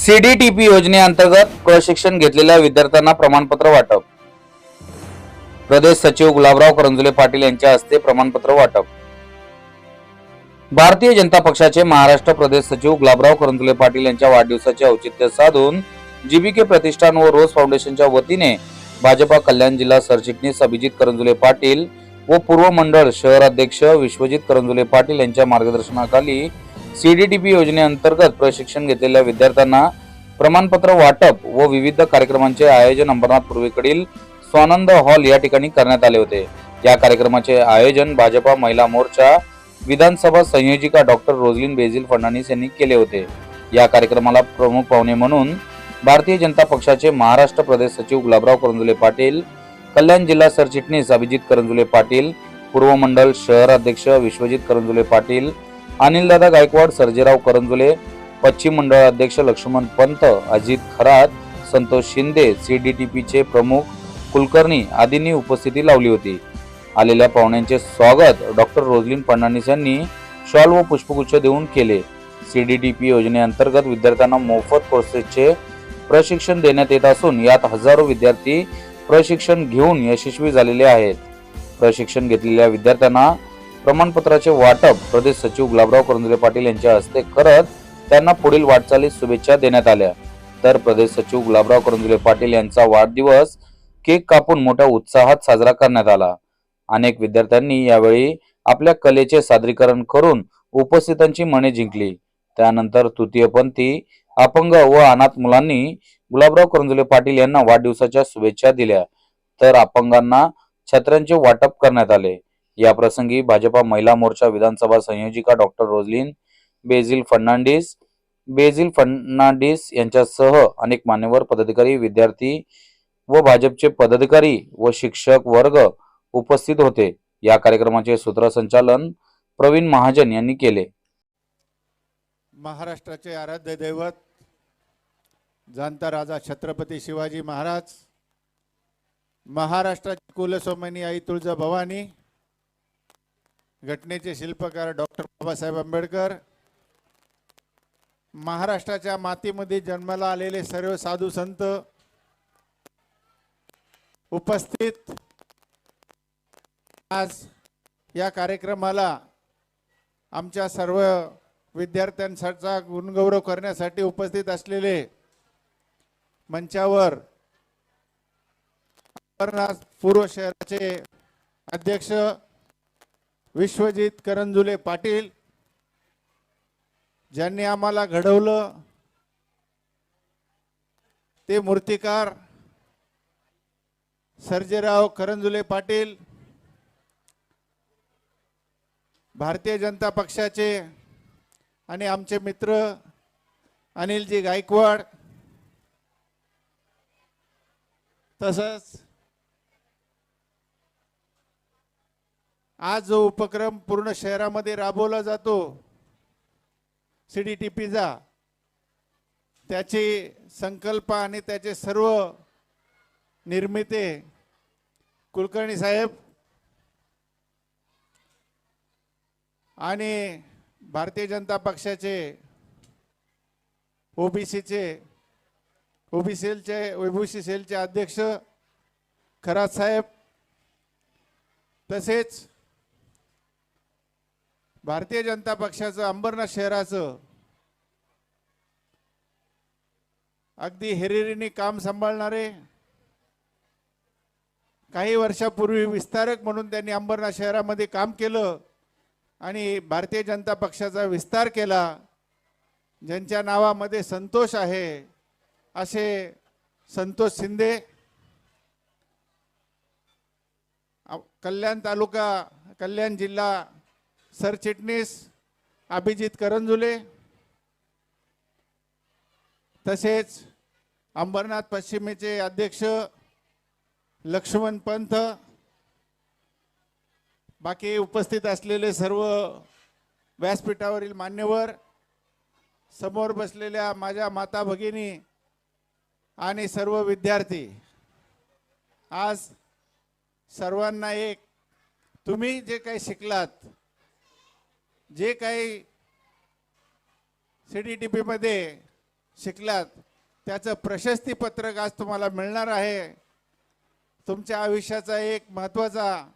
सीडीटीपी योजनेअंतर्गत प्रशिक्षण घेतलेल्या विद्यार्थ्यांना प्रमाणपत्र वाटप. प्रदेश सचिव गुलाबराव करंजुले पाटील यांच्या हस्ते प्रमाणपत्र वाटप. भारतीय जनता पक्षाचे महाराष्ट्र प्रदेश सचिव गुलाबराव करंजुले पाटील यांच्या वाढदिवसाचे औचित्य साधून जीबीके प्रतिष्ठान व रोज फाउंडेशनच्या वतीने भाजपा कल्याण जिल्हा सरचिटणीस अभिजित करंजुले पाटील व पूर्व मंडळ शहर अध्यक्ष विश्वजित करंजुले पाटील यांच्या मार्गदर्शनाखाली सीडीटीपी योजनेअंतर्गत प्रशिक्षण घेतलेल्या विद्यार्थ्यांना प्रमाणपत्र वाटप व विविध कार्यक्रमांचे आयोजन अंबरनाथ पूर्वेकडील स्वानंद हॉल या ठिकाणी करण्यात आले होते. या कार्यक्रमाचे आयोजन भाजपा महिला मोर्चा विधानसभा संयोजिका डॉक्टर रोजलिन बेझिल फडणवीस यांनी केले होते. या कार्यक्रमाला प्रमुख पाहुणे म्हणून भारतीय जनता पक्षाचे महाराष्ट्र प्रदेश सचिव गुलाबराव करंजुले पाटील कल्याण जिल्हा सरचिटणीस अभिजित करंजुले पाटील पूर्व मंडल शहर अध्यक्ष विश्वजित करंजुले पाटील अनिलदादा गायकवाड सर्जेराव करंजुले पश्चिम मंडळ अध्यक्ष लक्ष्मण पंत अजित खरात संतोष शिंदे सीडीटीपीचे प्रमुख कुलकर्णी आदींनी उपस्थिती लावली होती. आलेल्या पाहुण्यांचे स्वागत डॉक्टर रोजलिन फडणवीस यांनी शॉल व पुष्पगुच्छ देऊन केले. सीडीटीपी योजनेअंतर्गत विद्यार्थ्यांना मोफत कोर्सेसचे प्रशिक्षण देण्यात येत असून यात हजारो विद्यार्थी प्रशिक्षण घेऊन यशस्वी झालेले आहेत. प्रशिक्षण घेतलेल्या विद्यार्थ्यांना प्रमाणपत्राचे वाटप प्रदेश सचिव गुलाबराव करंदुले पाटील यांच्या हस्ते करत त्यांना पुढील वाटचालीस शुभेच्छा देण्यात आल्या. तर प्रदेश सचिव गुलाबराव करंदुले पाटील यांचा वाढदिवस केक कापून मोठ्या उत्साहात साजरा करण्यात आला. अनेक विद्यार्थ्यांनी यावेळी आपल्या कलेचे सादरीकरण करून उपस्थितांची मने जिंकली. त्यानंतर तृतीयपंथी अपंग व अनाथ मुलांनी गुलाबराव करंजुले पाटील यांना वाढदिवसाच्या शुभेच्छा दिल्या. तर अपंगांना छत्र्यांचे वाटप करण्यात आले. या प्रसंगी भाजपा महिला मोर्चा विधानसभा संयोजिका डॉक्टर रोजलिन बेझिल फर्नांडिस बेझिल फर्नांडिस यांच्यासह अनेक मान्यवर पदाधिकारी विद्यार्थी व भाजपचे पदाधिकारी व शिक्षक वर्ग उपस्थित होते. या कार्यक्रमाचे सूत्रसंचालन प्रवीण महाजन यांनी केले. महाराष्ट्राचे आराध्य दैवत जाणता राजा छत्रपती शिवाजी महाराज महाराष्ट्राची कुलस्वामिनी आई तुळजा भवानी घटनेचे शिल्पकार डॉक्टर बाबासाहेब आंबेडकर. महाराष्ट्राच्या मातीमध्ये जन्माला आलेले सर्व साधू संत उपस्थित. आज या कार्यक्रमाला आमच्या सर्व विद्यार्थ्यांचा गुणगौरव करण्यासाठी उपस्थित असलेले मंचावर पूर्व शहराचे अध्यक्ष विश्वजित करंजुले पाटील ज्यांनी आम्हाला घडवलं ते मूर्तिकार सर्जेराव करंजुले पाटील भारतीय जनता पक्षाचे आणि आमचे मित्र अनिलजी गायकवाड तसंच आज जो उपक्रम पूर्ण शहरामध्ये राबवला जातो सी डी टी पीचा त्याची संकल्प आणि त्याचे सर्व निर्मिते कुलकर्णी साहेब आणि भारतीय जनता पक्षाचे ओबीसीचे ओबी सेलचे ओबीसी सेलचे अध्यक्ष खरात साहेब तसेच भारतीय जनता पक्षाचं अंबरनाथ शहराचं. अगदी हेरिरीने काम सांभाळणारे. काही वर्षापूर्वी विस्तारक म्हणून त्यांनी अंबरनाथ शहरामध्ये काम केलं आणि भारतीय जनता पक्षाचा विस्तार केला. ज्यांच्या नावामध्ये संतोष आहे असे संतोष शिंदे. कल्याण तालुका कल्याण जिल्हा सरचिटणीस अभिजित करंजुले तसेच अंबरनाथ पश्चिमेचे अध्यक्ष लक्ष्मण पंत बाकी उपस्थित असलेले सर्व व्यासपीठावरील मान्यवर समोर बसलेल्या माझ्या माता भगिनी आणि सर्व विद्यार्थी आज सर्वांना एक तुम्ही जे काही शिकलात जे काही सी डी टी पीमध्ये शिकलात त्याचं प्रशस्तीपत्रक आज तुम्हाला मिळणार आहे. तुमच्या आयुष्याचा एक महत्त्वाचा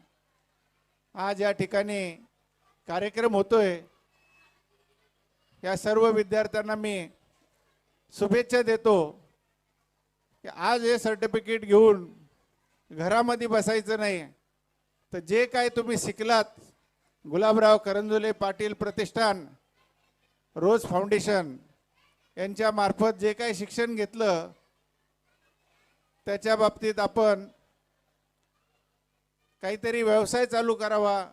आज या ठिकाणी कार्यक्रम होतोय. या सर्व विद्यार्थ्यांना मी शुभेच्छा देतो. की आज हे सर्टिफिकेट घेऊन घरामध्ये बसायचं नाही. तर जे काय तुम्ही शिकलात गुलाबराव करंजुले पाटील प्रतिष्ठान रोज फाउंडेशन यांच्या मार्फत जे काही शिक्षण घेतलं त्याच्या बाबतीत आपण काहीतरी व्यवसाय चालू करावा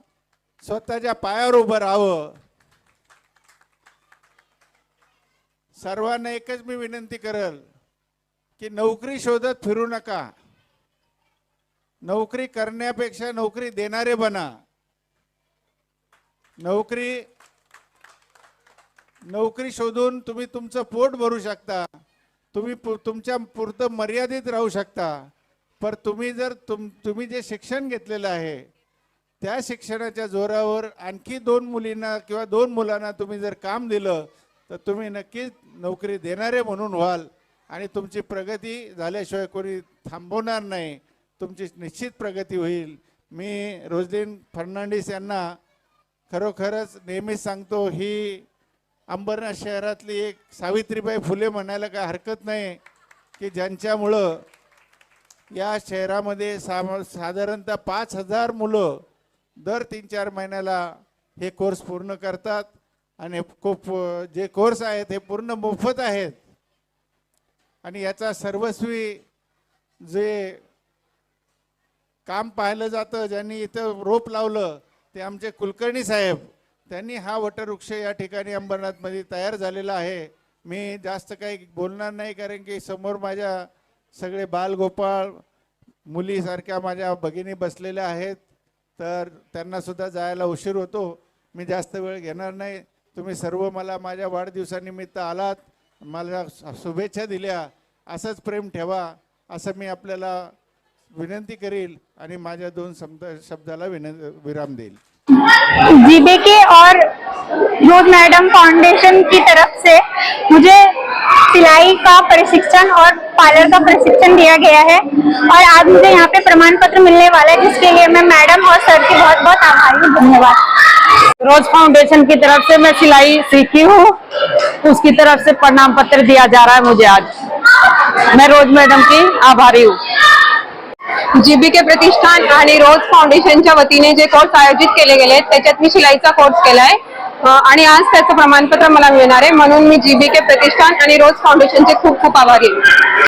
स्वतःच्या पायावर उभं राहावं. सर्वांना एकच मी विनंती करल की नोकरी शोधत फिरू नका. नोकरी करण्यापेक्षा नोकरी देणारे बना. नोकरी नोकरी शोधून तुम्ही तुमचं पोट भरू शकता. तुम्ही पु- तुमच्या पुरतं मर्यादित राहू शकता. पर तुम्ही जर तुम तुम्ही जे शिक्षण घेतलेलं आहे त्या शिक्षणाच्या जोरावर आणखी दोन मुलींना किंवा दोन मुलांना तुम्ही जर काम दिलं तर तुम्ही नक्कीच नोकरी देणारे म्हणून व्हाल. आणि तुमची प्रगती झाल्याशिवाय कोणी थांबवणार नाही. तुमची निश्चित प्रगती होईल. मी रोजलीन फर्नांडिस यांना खरोखरच नेहमीच सांगतो ही अंबरनाथ शहरातली एक सावित्रीबाई फुले म्हणायला काय हरकत नाही की ज्यांच्यामुळं या शहरामध्ये साम साधारणतः पाच हजार मुलं दर तीन चार महिन्याला हे कोर्स पूर्ण करतात आणि खूप जे कोर्स आहेत हे पूर्ण मोफत आहेत. आणि याचा सर्वस्वी जे काम पाहिलं जातं ज्यांनी इथं रोप लावलं ते आमचे कुलकर्णी साहेब त्यांनी हा वटवृक्ष या ठिकाणी अंबरनाथमध्ये तयार झालेला आहे. मी जास्त काही बोलणार नाही कारण की समोर माझ्या सगळे बालगोपाळ मुलीसारख्या माझ्या भगिनी बसलेल्या आहेत. तर त्यांनासुद्धा जायला उशीर होतो. मी जास्त वेळ घेणार नाही. तुम्ही सर्व मला माझ्या वाढदिवसानिमित्त आलात. मला शुभेच्छा दिल्या. असंच प्रेम ठेवा. असं मी आपल्याला विनंती करील आणि माझ्या दोन शब्द शब्दाला विराम देईल. जीबीके और रोज मैडम फाउंडेशन की तरफ़ से मुझे सिलाई का प्रशिक्षण और पार्लर का प्रशिक्षण दिया गया है और आज मुझे यहाँ पे प्रमाण पत्र मिलने वाला है जिसके लिए मैं मैडम और सर की बहुत बहुत आभारी हूँ। धन्यवाद। रोज फाउंडेशन की तरफ़ से मैं सिलाई सीखी हूँ। उसकी तरफ़ से प्रणाम पत्र दिया जा रहा है मुझे आज। मैं रोज मैडम की आभारी हूँ। जीबीके प्रतिष्ठान आणि रोज फाउंडेशनच्या वतीने जे कोर्स आयोजित केले गेले त्याच्यात मी शिलाईचा कोर्स केलाय. आणि आज त्याचं प्रमाणपत्र मला मिळणार आहे. म्हणून मी जीबीके प्रतिष्ठान आणि रोज फाउंडेशनचे खूप खूप आभारी आहे.